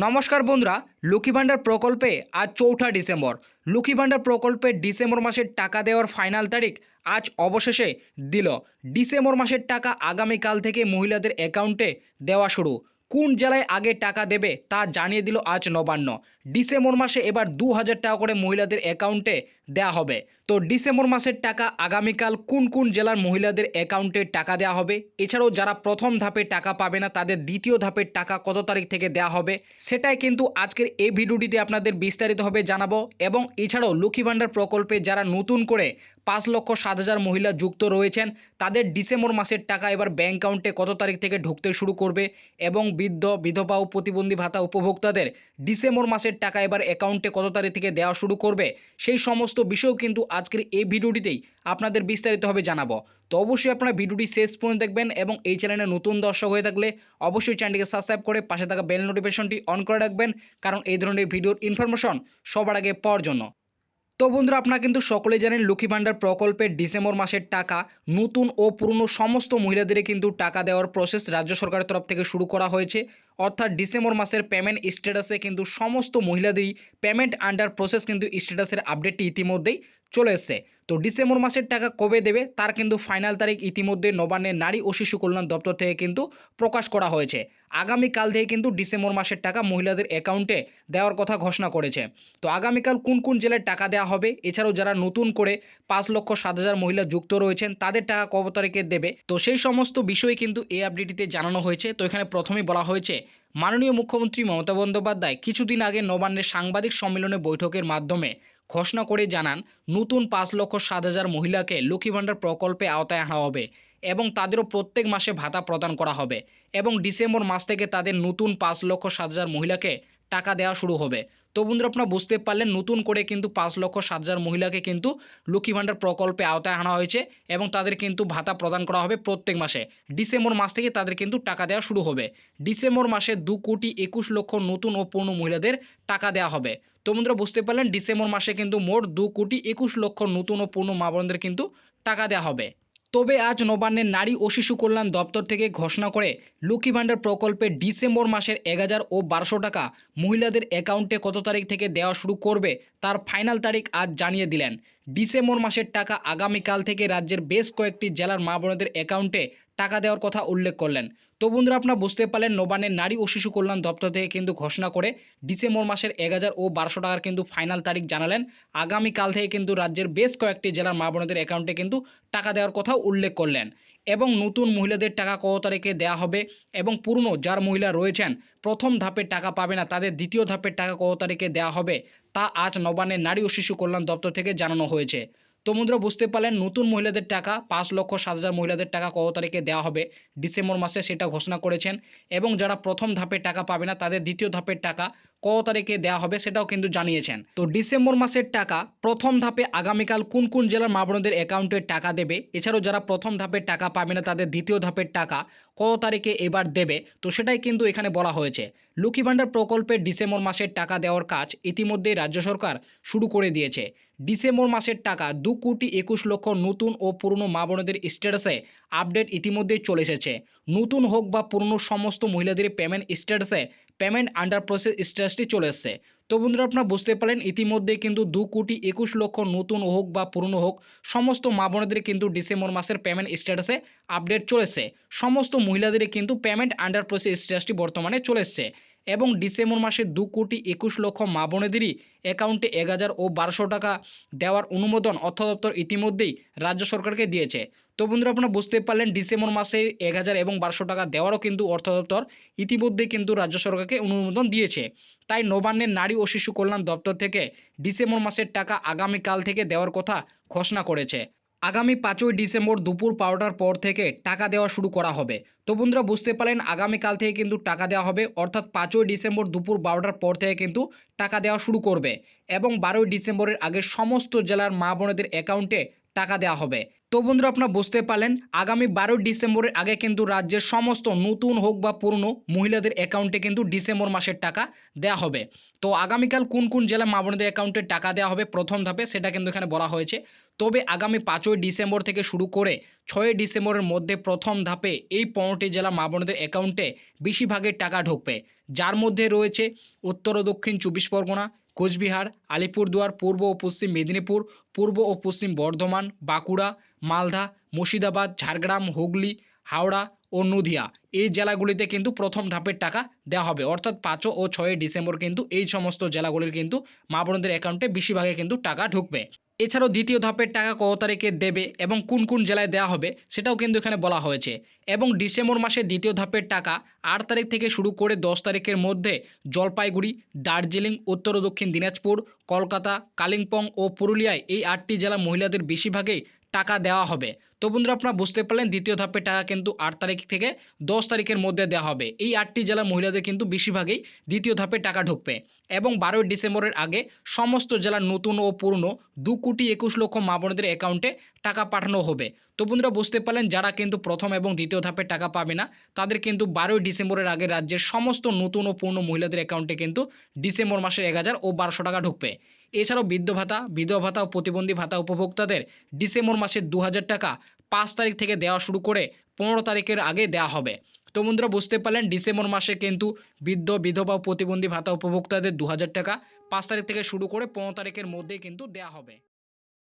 নমস্কার বন্ধুরা, লক্ষ্মী ভাণ্ডার প্রকল্পে আজ চৌঠা ডিসেম্বর। লক্ষ্মী ভাণ্ডার প্রকল্পে ডিসেম্বর মাসের টাকা দেওয়ার ফাইনাল তারিখ আজ অবশেষে দিল। ডিসেম্বর মাসের টাকা আগামীকাল থেকে মহিলাদের অ্যাকাউন্টে দেওয়া শুরু। কোন জেলায় আগে টাকা দেবে তা জানিয়ে দিল আজ নবান্ন। ডিসেম্বর মাসে এবার দু হাজার টাকা করে মহিলাদের অ্যাকাউন্টে দেওয়া হবে। তো ডিসেম্বর মাসের টাকা আগামীকাল কোন কোন জেলার মহিলাদের অ্যাকাউন্টে টাকা দেওয়া হবে? এছাড়াও যারা প্রথম ধাপে টাকা পাবে না, তাদের দ্বিতীয় ধাপের টাকা কত তারিখ থেকে দেওয়া হবে? সেটাই কিন্তু আজকের এই ভিডিওটিতে আপনাদের বিস্তারিতভাবে জানাব। এবং এছাড়াও লক্ষ্মী ভাণ্ডার প্রকল্পে যারা নতুন করে পাঁচ লক্ষ সাত হাজার মহিলা যুক্ত রয়েছেন, তাদের ডিসেম্বর মাসের টাকা এবার ব্যাঙ্ক অ্যাকাউন্টে কত তারিখ থেকে ঢুকতে শুরু করবে? এবং বৃদ্ধ, বিধবা ও প্রতিবন্ধী ভাতা উপভোক্তাদের ডিসেম্বর মাসের টাকা এবার অ্যাকাউন্টে কত তারিখ থেকে দেওয়া শুরু করবে? সেই সমস্ত বিষয় কিন্তু আজকের এই ভিডিওটিতেই আপনাদের বিস্তারিতভাবে জানাব। তো অবশ্যই আপনারা ভিডিওটি শেষ পর্যন্ত দেখবেন এবং এই চ্যানেলে নতুন দর্শক হয়ে থাকলে অবশ্যই চ্যানেলটিকে সাবস্ক্রাইব করে পাশে থাকা বেল নোটিফিকেশনটি অন করে রাখবেন, কারণ এই ধরনের ভিডিওর ইনফরমেশন সবার আগে পাওয়ার জন্য। তো বন্ধুরা, আপনারা কিন্তু সকলে জানেন লক্ষ্মী ভাণ্ডার প্রকল্পের ডিসেম্বর মাসের টাকা নতুন ও পুরনো সমস্ত মহিলাদের কিন্তু টাকা দেওয়ার প্রসেস রাজ্য সরকারের তরফ থেকে শুরু করা হয়েছে। অর্থাৎ ডিসেম্বর মাসের পেমেন্ট স্ট্যাটাসে কিন্তু সমস্ত মহিলাদেরই পেমেন্ট আন্ডার প্রসেস কিন্তু স্ট্যাটাসের আপডেটটি ইতিমধ্যেই চলে এসছে। তো ডিসেম্বর মাসের টাকা কবে দেবে, তার কিন্তু ফাইনাল তারিখ ইতিমধ্যে নবান্নের নারী ও শিশু কল্যাণ দপ্তর থেকে কিন্তু প্রকাশ করা হয়েছে। আগামীকাল থেকে কিন্তু ডিসেম্বর মাসের টাকা মহিলাদের অ্যাকাউন্টে দেওয়ার কথা ঘোষণা করেছে। তো আগামীকাল কোন কোন জেলায় টাকা দেওয়া হবে, এছাড়াও যারা নতুন করে পাঁচ লক্ষ সাত হাজার মহিলা যুক্ত রয়েছেন, তাদের টাকা কত তারিখে দেবে? তো সেই সমস্ত বিষয় কিন্তু এই আপডেটটিতে জানানো হয়েছে। তো এখানে প্রথমেই বলা হয়েছে মাননীয় মুখ্যমন্ত্রী মমতা বন্দ্যোপাধ্যায় কিছুদিন আগে নবান্নের সাংবাদিক সম্মেলনে বৈঠকের মাধ্যমে ঘোষণা করে জানান, নতুন পাঁচ লক্ষ সাত হাজার মহিলাকে লক্ষ্মী ভাণ্ডার প্রকল্পে আওতায় আনা হবে এবং তাদেরও প্রত্যেক মাসে ভাতা প্রদান করা হবে এবং ডিসেম্বর মাস থেকে তাদের নতুন পাঁচ লক্ষ সাত হাজার মহিলাকে টাকা দেওয়া শুরু হবে। তো বন্ধুরা, আপনারা বুঝতে পারলেন, নতুন করে কিন্তু পাঁচ লক্ষ সাত হাজার মহিলাকে কিন্তু লক্ষ্মী ভাণ্ডার প্রকল্পে আওতায় আনা হয়েছে এবং তাদের কিন্তু ভাতা প্রদান করা হবে প্রত্যেক মাসে। ডিসেম্বর মাস থেকে তাদের কিন্তু টাকা দেওয়া শুরু হবে। ডিসেম্বর মাসে দু কোটি একুশ লক্ষ নতুন ও পূর্ণ মহিলাদের টাকা দেওয়া হবে। তো বন্ধুরা, বুঝতে পারলেন, ডিসেম্বর মাসে কিন্তু মোট দু কোটি একুশ লক্ষ নতুন ও পূর্ণ মা বোনদের কিন্তু টাকা দেওয়া হবে। তবে আজ নবান্নের নারী ও শিশু কল্যাণ দপ্তর থেকে ঘোষণা করে লক্ষ্মী ভাণ্ডার প্রকল্পে ডিসেম্বর মাসের এক হাজার ও বারোশো টাকা মহিলাদের অ্যাকাউন্টে কত তারিখ থেকে দেওয়া শুরু করবে তার ফাইনাল তারিখ আজ জানিয়ে দিলেন। ডিসেম্বর মাসের টাকা আগামীকাল থেকে রাজ্যের বেশ কয়েকটি জেলার মা বোনদের অ্যাকাউন্টে টাকা দেওয়ার কথা উল্লেখ করলেন। তো বন্ধুরা আপনারা বুঝতে পারলেন নবান্নের নারী ও শিশু কল্যাণ দপ্তর থেকে কিন্তু ঘোষণা করে ডিসেম্বর মাসের এক হাজার ও বারোশো টাকার কিন্তু ফাইনাল তারিখ জানালেন। আগামীকাল থেকে কিন্তু রাজ্যের বেশ কয়েকটি জেলার মা বোনদের অ্যাকাউন্টে কিন্তু টাকা দেওয়ার কথাও উল্লেখ করলেন এবং নতুন মহিলাদের টাকা কত তারিখে দেওয়া হবে এবং পুরনো যার মহিলা রয়েছেন, প্রথম ধাপের টাকা পাবে না, তাদের দ্বিতীয় ধাপের টাকা কত তারিখে দেওয়া হবে তা আজ নবান্নের নারী ও শিশু কল্যাণ দপ্তর থেকে জানানো হয়েছে। তো বন্ধুরা বুঝতে পারলেন নতুন মহিলাদের টাকা, পাঁচ লক্ষ সাত হাজার মহিলাদের টাকা কত তারিখে দেওয়া হবে। ডিসেম্বর মাসে সেটা ঘোষণা করেছেন এবং যারা প্রথম ধাপের টাকা পাবে না, তাদের দ্বিতীয় ধাপের টাকা কত তারিখে দেওয়া হবে সেটাও কিন্তু জানিয়েছেন। তো ডিসেম্বর মাসের টাকা প্রথম ধাপে আগামীকাল কোন কোন জেলার মা বোনদের অ্যাকাউন্টে টাকা দেবে? এছাড়াও যারা প্রথম ধাপের টাকা পাবে না, তাদের দ্বিতীয় ধাপের টাকা কত তারিখে এবার দেবে? তো সেটাই কিন্তু এখানে বলা হয়েছে। লক্ষ্মী ভাণ্ডার প্রকল্পের ডিসেম্বর মাসের টাকা দেওয়ার কাজ ইতিমধ্যেই রাজ্য সরকার শুরু করে দিয়েছে। ডিসেম্বর মাসের টাকা দু কোটি একুশ লক্ষ নতুন ও পুরনো মা বোনদের স্ট্যাটাসে আপডেট ইতিমধ্যেই চলে এসেছে। নতুন হোক বা পুরনো সমস্ত মহিলাদের পেমেন্ট স্ট্যাটাসে পেমেন্ট আন্ডার প্রসেস স্ট্যাটাসটি চলে এসছে। তো বন্ধুরা, আপনারা বুঝতে পারলেন ইতিমধ্যে কিন্তু দু কোটি একুশ লক্ষ নতুন হোক বা পুরনো হোক, সমস্ত মা বোনদের কিন্তু ডিসেম্বর মাসের পেমেন্ট স্ট্যাটাসে আপডেট চলেছে সমস্ত মহিলাদের কিন্তু পেমেন্ট আন্ডার প্রসেস স্ট্যাটাসটি বর্তমানে চলে এসছে। এবং ডিসেম্বর মাসে দু কোটি একুশ লক্ষ মা বোনেদেরই অ্যাকাউন্টে এক হাজার ও বারোশো টাকা দেওয়ার অনুমোদন অর্থ দপ্তর ইতিমধ্যেই রাজ্য সরকারকে দিয়েছে। তো বন্ধুরা, আপনারা বুঝতে পারলেন, ডিসেম্বর মাসে এক হাজার এবং বারোশো টাকা দেওয়ারও কিন্তু অর্থ দপ্তর ইতিমধ্যেই কিন্তু রাজ্য সরকারকে অনুমোদন দিয়েছে। তাই নবান্নের নারী ও শিশু কল্যাণ দপ্তর থেকে ডিসেম্বর মাসের টাকা আগামীকাল থেকে দেওয়ার কথা ঘোষণা করেছে। আগামী পাঁচই ডিসেম্বর দুপুর বারোটার পর থেকে টাকা দেওয়া শুরু করা হবে। তো বন্ধুরা, বুঝতে পারলেন, আগামীকাল থেকে কিন্তু টাকা দেওয়া হবে। অর্থাৎ পাঁচই ডিসেম্বর দুপুর বারোটার পর থেকে কিন্তু টাকা দেওয়া শুরু করবে এবং বারোই ডিসেম্বরের আগে সমস্ত জেলার মা বোনেদের অ্যাকাউন্টে টাকা দেওয়া হবে। তো বন্ধুরা, আপনারা বুঝতে পারলেন, আগামী বারোই ডিসেম্বরের আগে কিন্তু রাজ্যের সমস্ত নতুন হোক বা পুরনো মহিলাদের অ্যাকাউন্টে কিন্তু ডিসেম্বর মাসের টাকা দেওয়া হবে। তো আগামীকাল কোন কোন জেলা মা বোনদের অ্যাকাউন্টে টাকা দেওয়া হবে প্রথম ধাপে সেটা কিন্তু এখানে বলা হয়েছে। তবে আগামী পাঁচই ডিসেম্বর থেকে শুরু করে ছয়ই ডিসেম্বরের মধ্যে প্রথম ধাপে এই পনেরোটি জেলা মা বোনদের অ্যাকাউন্টে বেশিরভাগের টাকা ঢুকবে। যার মধ্যে রয়েছে উত্তর ও দক্ষিণ চব্বিশ পরগনা, কোচবিহার, আলিপুরদুয়ার, পূর্ব ও পশ্চিম মেদিনীপুর, পূর্ব ও পশ্চিম বর্ধমান, বাঁকুড়া, মালদা, মুর্শিদাবাদ, ঝাড়গ্রাম, হুগলি, হাওড়া ও নদিয়া। এই জেলাগুলিতে কিন্তু প্রথম ধাপের টাকা দেওয়া হবে। অর্থাৎ পাঁচও ও ছয়ই ডিসেম্বর কিন্তু এই সমস্ত জেলাগুলির কিন্তু মা বোনদের অ্যাকাউন্টে বেশিরভাগে কিন্তু টাকা ঢুকবে। এছাড়াও দ্বিতীয় ধাপের টাকা কত তারিখে দেবে এবং কোন কোন জেলায় দেওয়া হবে সেটাও কিন্তু এখানে বলা হয়েছে। এবং ডিসেম্বর মাসে দ্বিতীয় ধাপের টাকা আট তারিখ থেকে শুরু করে দশ তারিখের মধ্যে জলপাইগুড়ি, দার্জিলিং, উত্তর ও দক্ষিণ দিনাজপুর কলকাতা, কালিম্পং ও পুরুলিয়ায় এই আটটি জেলা মহিলাদের বেশিরভাগেই টাকা দেওয়া হবে। তো বন্ধুরা, আপনারা বুঝতে পারলেন, দ্বিতীয় ধাপে টাকা কিন্তু আট তারিখ থেকে দশ তারিখের মধ্যে দেওয়া হবে। এই আটটি জেলার মহিলাদের কিন্তু বেশিরভাগেই দ্বিতীয় ধাপে টাকা ঢুকবে। এবং বারোই ডিসেম্বরের আগে সমস্ত জেলার নতুন ও পুরনো দু কোটি একুশ লক্ষ মা বোনদের অ্যাকাউন্টে টাকা পাঠানো হবে। তো বন্ধুরা বুঝতে পারলেন, যারা কিন্তু প্রথম এবং দ্বিতীয় ধাপে টাকা পাবে না, তাদের কিন্তু বারোই ডিসেম্বরের আগে রাজ্যের সমস্ত নতুন ও পূর্ণ মহিলাদের অ্যাকাউন্টে কিন্তু ডিসেম্বর মাসের এক হাজার ও বারোশো টাকা ঢুকবে। এছাড়াও বৃদ্ধ ভাতা, বিধবা ভাতা ও প্রতিবন্ধী ভাতা উপভোক্তাদের ডিসেম্বর মাসের দু হাজার টাকা পাঁচ তারিখ থেকে দেওয়া শুরু করে পনেরো তারিখের আগে দেওয়া হবে। তো বন্ধুরা বুঝতে পারলেন, ডিসেম্বর মাসে কিন্তু বৃদ্ধ, বিধবা প্রতিবন্ধী ভাতা উপভোক্তাদের দু হাজার টাকা পাঁচ তারিখ থেকে শুরু করে পনেরো তারিখের মধ্যেই কিন্তু দেওয়া হবে।